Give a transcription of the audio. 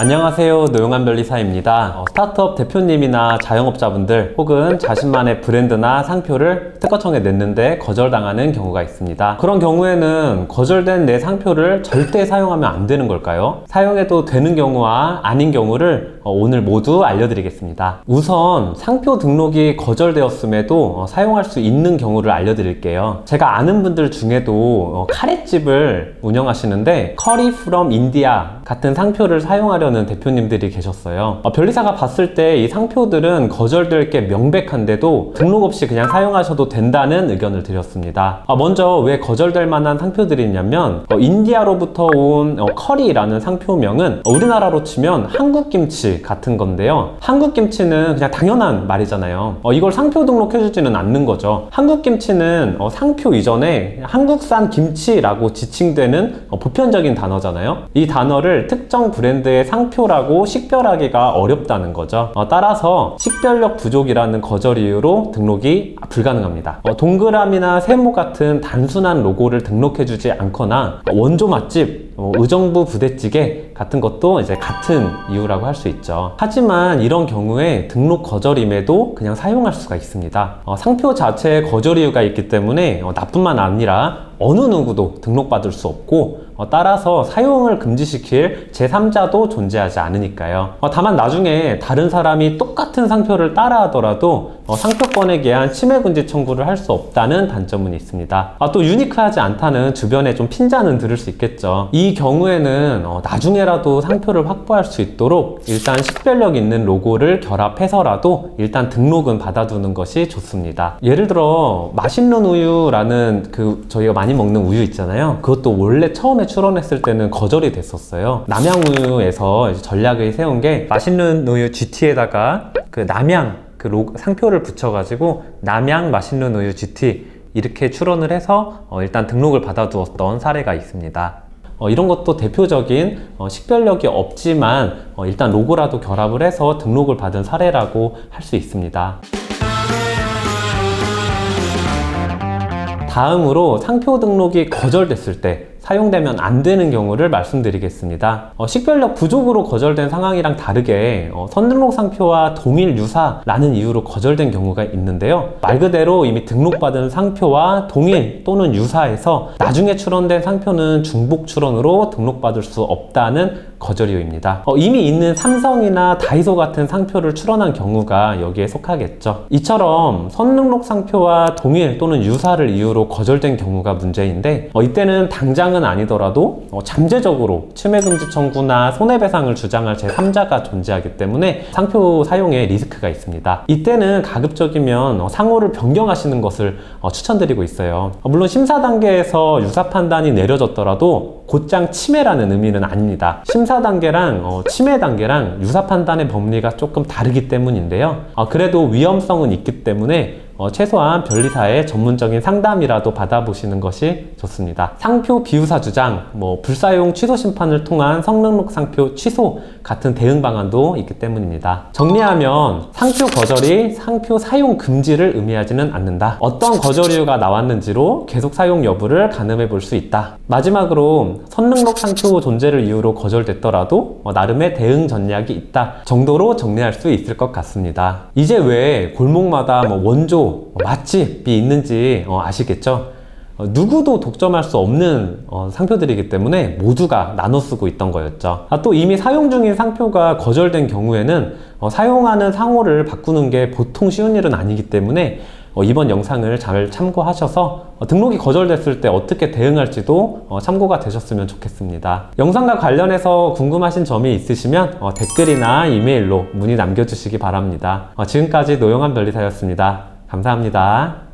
안녕하세요. 노영한 변리사입니다. 어, 스타트업 대표님이나 자영업자분들 혹은 자신만의 브랜드나 상표를 특허청에 냈는데 거절당하는 경우가 있습니다. 그런 경우에는 거절된 내 상표를 절대 사용하면 안 되는 걸까요? 사용해도 되는 경우와 아닌 경우를 어, 오늘 모두 알려드리겠습니다. 우선 상표 등록이 거절되었음에도 어, 사용할 수 있는 경우를 알려드릴게요. 제가 아는 분들 중에도 어, 카레집을 운영하시는데 커리 프롬 인디아 같은 상표를 사용하려는 대표님들이 계셨어요. 어, 변리사가 봤을 때 이 상표들은 거절될 게 명백한데도 등록 없이 그냥 사용하셔도 된다는 의견을 드렸습니다. 아, 먼저 왜 거절될 만한 상표들이 있냐면 어, 인디아로부터 온 어, 커리라는 상표명은 어, 우리나라로 치면 한국김치 같은 건데요. 한국김치는 그냥 당연한 말이잖아요. 어, 이걸 상표 등록해주지는 않는 거죠. 한국김치는 어, 상표 이전에 한국산 김치라고 지칭되는 어, 보편적인 단어잖아요. 이 단어를 특정 브랜드의 상표라고 식별하기가 어렵다는 거죠. 어, 따라서 식별력 부족이라는 거절 이유로 등록이 불가능합니다. 어, 동그라미나 세모 같은 단순한 로고를 등록해주지 않거나 어, 원조 맛집, 어, 의정부 부대찌개 같은 것도 이제 같은 이유라고 할 수 있죠. 하지만 이런 경우에 등록 거절임에도 그냥 사용할 수가 있습니다. 어, 상표 자체에 거절 이유가 있기 때문에 어, 나뿐만 아니라 어느 누구도 등록받을 수 없고 어, 따라서 사용을 금지시킬 제3자도 존재하지 않으니까요. 어, 다만 나중에 다른 사람이 똑같은 상표를 따라하더라도 어, 상표권에 대한 침해 금지 청구를 할 수 없다는 단점은 있습니다. 아, 또 유니크하지 않다는 주변에 좀 핀잔은 들을 수 있겠죠. 이 경우에는 어, 나중에라도 상표를 확보할 수 있도록 일단 식별력 있는 로고를 결합해서라도 일단 등록은 받아두는 것이 좋습니다. 예를 들어 맛있는 우유라는 그 저희가 많이 먹는 우유 있잖아요. 그것도 원래 처음에 출원했을 때는 거절이 됐었어요. 남양우유에서 전략을 세운 게 맛있는 우유 GT에다가 그 남양 그 로고, 상표를 붙여가지고 남양 맛있는 우유 GT 이렇게 출원을 해서 어, 일단 등록을 받아두었던 사례가 있습니다. 어, 이런 것도 대표적인 어, 식별력이 없지만 어, 일단 로고라도 결합을 해서 등록을 받은 사례라고 할 수 있습니다. 다음으로 상표 등록이 거절됐을 때 사용되면 안 되는 경우를 말씀드리겠습니다. 어, 식별력 부족으로 거절된 상황이랑 다르게 어, 선등록 상표와 동일 유사라는 이유로 거절된 경우가 있는데요. 말 그대로 이미 등록받은 상표와 동일 또는 유사해서 나중에 출원된 상표는 중복 출원으로 등록받을 수 없다는 거절 이유입니다. 어, 이미 있는 삼성이나 다이소 같은 상표를 출원한 경우가 여기에 속하겠죠. 이처럼 선등록 상표와 동일 또는 유사를 이유로 거절된 경우가 문제인데 어, 이때는 당장은 아니더라도 어, 잠재적으로 침해금지 청구나 손해배상을 주장할 제3자가 존재하기 때문에 상표 사용에 리스크가 있습니다. 이때는 가급적이면 어, 상호를 변경하시는 것을 어, 추천드리고 있어요. 어, 물론 심사 단계에서 유사 판단이 내려졌더라도 곧장 침해라는 의미는 아닙니다. 심사 단계랑 어, 침해 단계랑 유사 판단의 법리가 조금 다르기 때문인데요. 어, 그래도 위험성은 있기 때문에 어, 최소한 변리사의 전문적인 상담이라도 받아보시는 것이 좋습니다. 상표 비유사 주장, 뭐 불사용 취소 심판을 통한 성능록 상표 취소 같은 대응 방안도 있기 때문입니다. 정리하면 상표 거절이 상표 사용 금지를 의미하지는 않는다. 어떤 거절 이유가 나왔는지로 계속 사용 여부를 가늠해 볼 수 있다. 마지막으로 선능록 상표 존재를 이유로 거절됐더라도 어, 나름의 대응 전략이 있다 정도로 정리할 수 있을 것 같습니다. 이제 왜 골목마다 뭐 원조, 뭐 맛집이 있는지 어, 아시겠죠? 어, 누구도 독점할 수 없는 어, 상표들이기 때문에 모두가 나눠 쓰고 있던 거였죠. 아, 또 이미 사용 중인 상표가 거절된 경우에는 어, 사용하는 상호를 바꾸는 게 보통 쉬운 일은 아니기 때문에 어, 이번 영상을 잘 참고하셔서 어, 등록이 거절됐을 때 어떻게 대응할지도 어, 참고가 되셨으면 좋겠습니다. 영상과 관련해서 궁금하신 점이 있으시면 어, 댓글이나 이메일로 문의 남겨주시기 바랍니다. 어, 지금까지 노영한 변리사였습니다. 감사합니다.